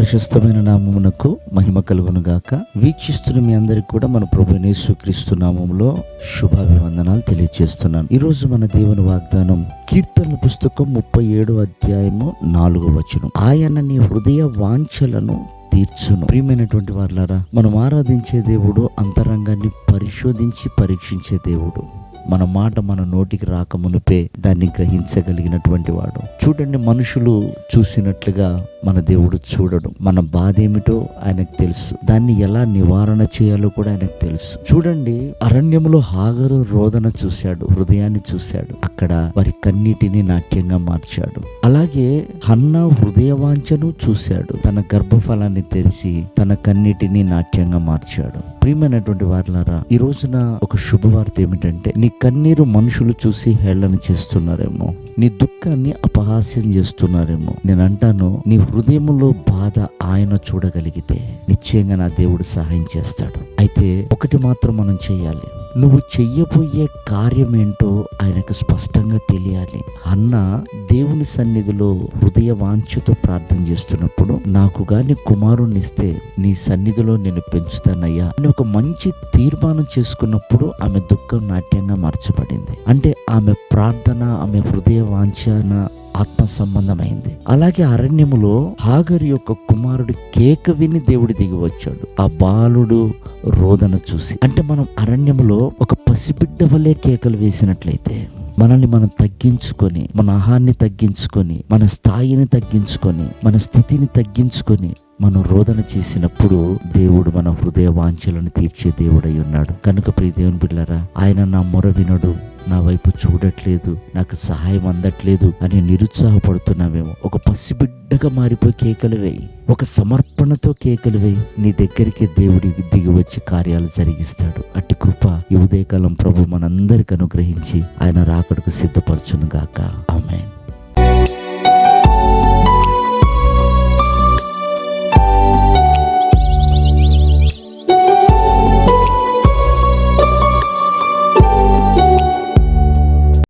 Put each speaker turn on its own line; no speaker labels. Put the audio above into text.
ప్రశస్తమైన నామమునకు మహిమ కలుగును గాక వీక్షిస్తున్న మీ అందరికి కూడా మన ప్రభు యేసుక్రీస్తు నామములో శుభాభివందనాలు తెలియజేస్తున్నాను ఈరోజు మన దేవుని వాగ్దానం కీర్తనల పుస్తకం ముప్పై ఏడో అధ్యాయము నాలుగో వచనం. ఆయన నీ హృదయ వాంఛలను తీర్చును. ప్రియమైనటువంటి వారులారా మనం ఆరాధించే దేవుడు అంతరంగాన్ని పరిశోధించి పరీక్షించే దేవుడు. మన మాట మన నోటికి రాక మునిపే దాన్ని గ్రహించగలిగినటువంటి వాడు. చూడండి మనుషులు చూసినట్లుగా మన దేవుడు చూడడు. మన బాధ ఏమిటో ఆయనకు తెలుసు. దాన్ని ఎలా నివారణ చేయాలో కూడా ఆయనకు తెలుసు. చూడండి అరణ్యంలో హాగరు రోదన చూశాడు హృదయాన్ని చూశాడు. అక్కడ వారి కన్నీటిని నాట్యంగా మార్చాడు. అలాగే హన్న హృదయవాంఛను చూశాడు. తన గర్భఫలాన్ని తెరిచి తన కన్నీటిని నాట్యంగా మార్చాడు. ప్రియమైనటువంటి వారులారా ఈ రోజున ఒక శుభవార్త ఏమిటంటే నీ కన్నీరు మనుషులు చూసి హేళన చేస్తున్నారేమో. నీ దుఃఖాన్ని అపహాస్యం చేస్తున్నారేమో. నేను అంటాను నీ హృదయంలో బాధ ఆయన చూడగలిగితే నిశ్చయంగా నా దేవుడు సహాయం చేస్తాడు. అయితే ఒకటి మాత్రం మనం చేయాలి. నువ్వు చెయ్యబోయే కార్యం ఏంటో ఆయనకు స్పష్టంగా తెలియాలి. అన్న దేవుని సన్నిధిలో హృదయ వాంఛతో ప్రార్థన చేస్తున్నప్పుడు నాకు గాని కుమారుణ్ణి ఇస్తే నీ సన్నిధిలో నేను పెంచుతానయ్యా అని ఒక మంచి తీర్మానం చేసుకున్నప్పుడు ఆమె దుఃఖం నాట్యంగా మార్చబడింది. అంటే ఆమె ప్రార్థన ఆమె హృదయ వాంఛన ఆత్మ సంబంధమైంది. అలాగే అరణ్యములో హాగరి యొక్క కుమారుడు కేక విని దేవుడు దిగి వచ్చాడు. ఆ బాలుడు రోదన చూసి అంటే మనం అరణ్యములో ఒక పసిబిడ్డ వలె కేకలు వేసినట్లయితే మనల్ని మనం తగ్గించుకొని మన ఆహాన్ని తగ్గించుకొని మన స్థాయిని తగ్గించుకొని మన స్థితిని తగ్గించుకొని మనం రోదన చేసినప్పుడు దేవుడు మన హృదయ వాంఛలను తీర్చే దేవుడై ఉన్నాడు. కనుక ప్రియ దేవుని బిడ్డలారా ఆయన నా మొర వినడు. నా వైపు చూడట్లేదు నాకు సహాయం అందట్లేదు అని నిరుత్సాహపడుతున్నామేమో ఒక పసిబిడ్డగా మారిపోయి కేకలు వేయి. ఒక సమర్పణతో కేకలు వేయి. నీ దగ్గరికి దేవుడికి దిగి వచ్చి కార్యాలు జరిగిస్తాడు. అట్టి కృప ఈ ఉదయకాలం ప్రభు మనందరికి అనుగ్రహించి ఆయన రాకడకు సిద్ధపరచును గాక